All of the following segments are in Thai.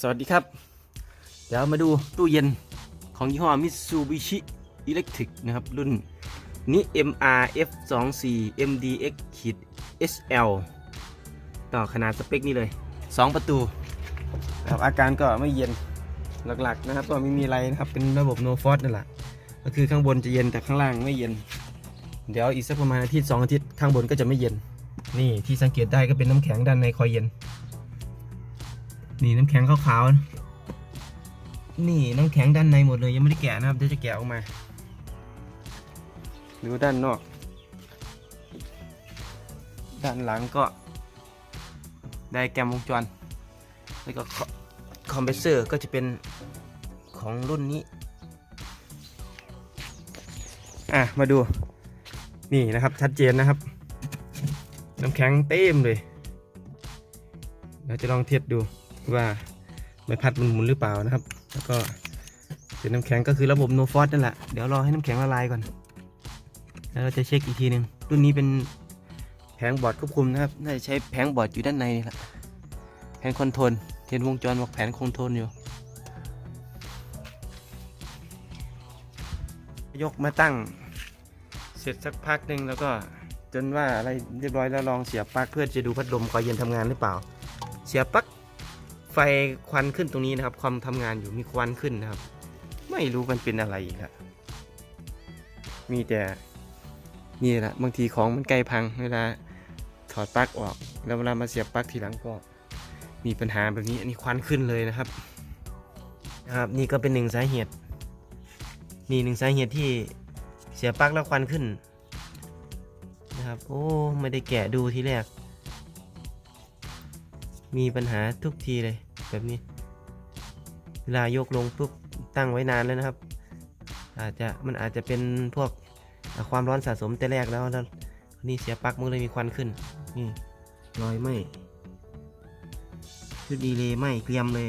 สวัสดีครับ เดี๋ยวมาดูตู้เย็นของยี่ห้อ Mitsubishi Electric นะครับ รุ่นนี้ MRF24MDX-SL ต่อขนาดสเปคนี้เลย 2 ประตูครับอาการก็ไม่เย็นหลักๆนะครับ ก็ไม่มีอะไรนะครับ เป็นระบบ no frost นั่นแหละก็คือข้างบนจะเย็นแต่ข้างล่างไม่เย็น เดี๋ยวอีกสักประมาณอาทิตย์สองอาทิตย์ข้างบนก็จะไม่เย็น นี่ที่สังเกตได้ก็เป็นน้ำแข็งด้านในคอยเย็น นี่น้ำแข็งขาวๆ นี่น้ำแข็งด้านในหมดเลยยังไม่ได้แกะนะครับเดี๋ยวจะแกะออกมา ดูด้านนอก ด้านหลังก็ ได้แกมวงจร แล้วก็คอมเพรสเซอร์ก็จะเป็นของรุ่นนี้ อะ มาดู นี่นะครับชัดเจนนะครับ น้ำแข็งเต็มเลยเราจะลองเทียบดู ว่าใบพัดมันหมุนหรือเปล่านะครับ แล้วก็เป็นน้ำแข็งก็คือระบบ no frost นั่นแหละเดี๋ยวรอให้น้ำแข็งละลายก่อน แล้วเราจะเช็คอีกทีหนึ่งรุ่นนี้เป็นแผงบอร์ดควบคุมนะครับน่าจะใช้แผงบอร์ดอยู่ด้านในนี่แหละแผงคอนโทรลเห็นวงจรบอกแผงคอนโทรลอยู่ ยกมาตั้งเสร็จสักพักหนึ่งแล้วก็จนว่าอะไรเรียบร้อยแล้วลองเสียบปลั๊กเพื่อจะดูพัดลมคอยเย็นทำงานหรือเปล่า เสียบปลั๊ก ไฟควันขึ้นตรงนี้นะครับความทำงานอยู่มีควันขึ้นนะครับ ไม่รู้มันเป็นอะไรอีกละมีแต่นี่แหละบางทีของมันใกล้พังเวลาถอดปลั๊กออก แล้วเวลามาเสียบปลั๊กทีหลังก็มีปัญหาแบบนี้อันนี้ควันขึ้นเลยนะครับนะครับ นี่ก็เป็นหนึ่งสาเหตุ นี่หนึ่งสาเหตุที่เสียบปลั๊กแล้วควันขึ้นนะครับ โอ้ไม่ได้แกะดูทีแรก มีปัญหาทุกทีเลยแบบนี้ เวลายกลงปุ๊บตั้งไว้นานแล้วนะครับ อาจจะมันอาจจะเป็นพวกความร้อนสะสมแต่แรกแล้วแล้วนี่เสียปลั๊กมันเลยมีควันขึ้นนี่รอยไหมชุดดีเลย์ไหมเกรียมเลย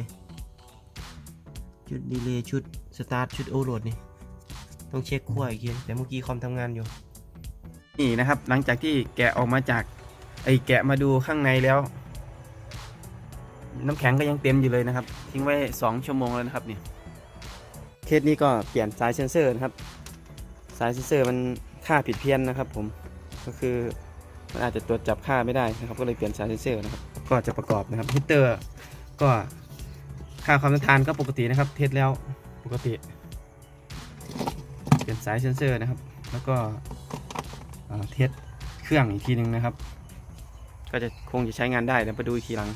ชุดดีเลย์ชุดสตาร์ทชุดโอโหลดนี่ต้องเช็คขั้วอีกทีแต่เมื่อกี้คอมทำงานอยู่นี่นะครับหลังจากที่แกะออกมาจากไอแกะมาดูข้างในแล้ว น้ำแข็งก็ยังเต็มอยู่เลยนะครับ ทิ้งไว้ 2 ชั่วโมงแล้วนะครับนี่เคสนี้ก็เปลี่ยนสายเซนเซอร์นะครับ สายเซนเซอร์มันค่าผิดเพี้ยนนะครับ ผมก็คือมันอาจจะตรวจจับค่าไม่ได้นะครับ ก็เลยเปลี่ยนสายเซนเซอร์นะครับ ก็จะประกอบนะครับฮิตเตอร์ก็ค่าความต้านทานก็ปกตินะครับ เทสแล้วปกติ เปลี่ยนสายเซนเซอร์นะครับ แล้วก็เอ่อเทสเครื่องอีกทีหนึ่งนะครับ ก็จะคงจะใช้งานได้เดี๋ยวมาดูอีกทีหลัง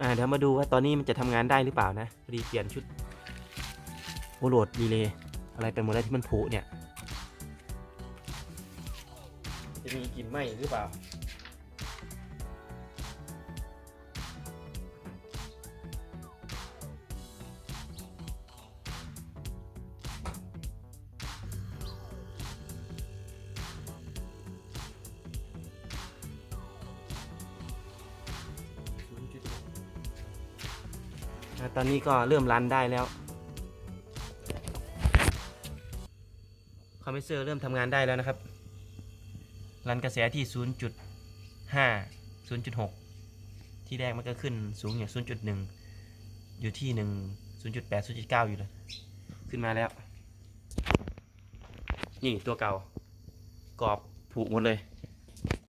อ่าเดี๋ยวมาดูว่าตอนนี้มันจะทำงานได้หรือเปล่านะพอดีเปลี่ยนชุดโอโหลดดีเลยอะไรไปหมดแล้วที่มันผุเนี่ย จะมีกลิ่นไหมหรือเปล่า อ่าตอนนี้ก็เริ่มรันได้แล้วคอมเพรสเซอร์เริ่มทำงานได้แล้วนะครับ รันกระแสที่ 0.5 0.6 ที่แรกมันก็ขึ้นสูงอย่าง 0.1 อยู่ที่ 1 0.8 0.9 อยู่เลย ขึ้นมาแล้ว นี่ตัวเก่ากรอบผุหมดเลย